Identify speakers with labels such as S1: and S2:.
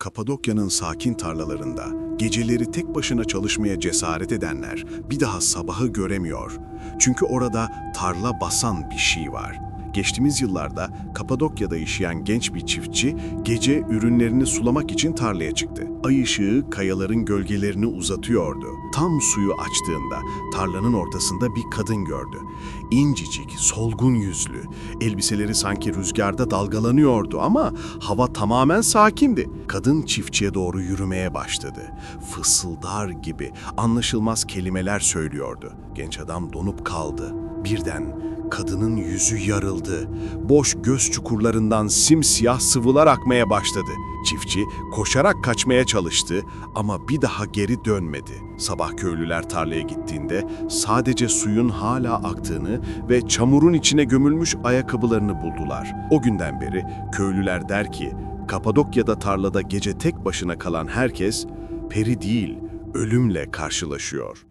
S1: Kapadokya'nın sakin tarlalarında geceleri tek başına çalışmaya cesaret edenler bir daha sabahı göremiyor. Çünkü orada tarla basan bir şey var. Geçtiğimiz yıllarda Kapadokya'da yaşayan genç bir çiftçi gece ürünlerini sulamak için tarlaya çıktı. Ay ışığı kayaların gölgelerini uzatıyordu. Tam suyu açtığında tarlanın ortasında bir kadın gördü. İncicik, solgun yüzlü, elbiseleri sanki rüzgarda dalgalanıyordu ama hava tamamen sakindi. Kadın çiftçiye doğru yürümeye başladı. Fısıldar gibi anlaşılmaz kelimeler söylüyordu. Genç adam donup kaldı. Birden kadının yüzü yarıldı. Boş göz çukurlarından simsiyah sıvılar akmaya başladı. Çiftçi koşarak kaçmaya çalıştı ama bir daha geri dönmedi. Sabah köylüler tarlaya gittiğinde sadece suyun hala aktığını ve çamurun içine gömülmüş ayakkabılarını buldular. O günden beri köylüler der ki, Kapadokya'da tarlada gece tek başına kalan herkes peri değil, ölümle karşılaşıyor.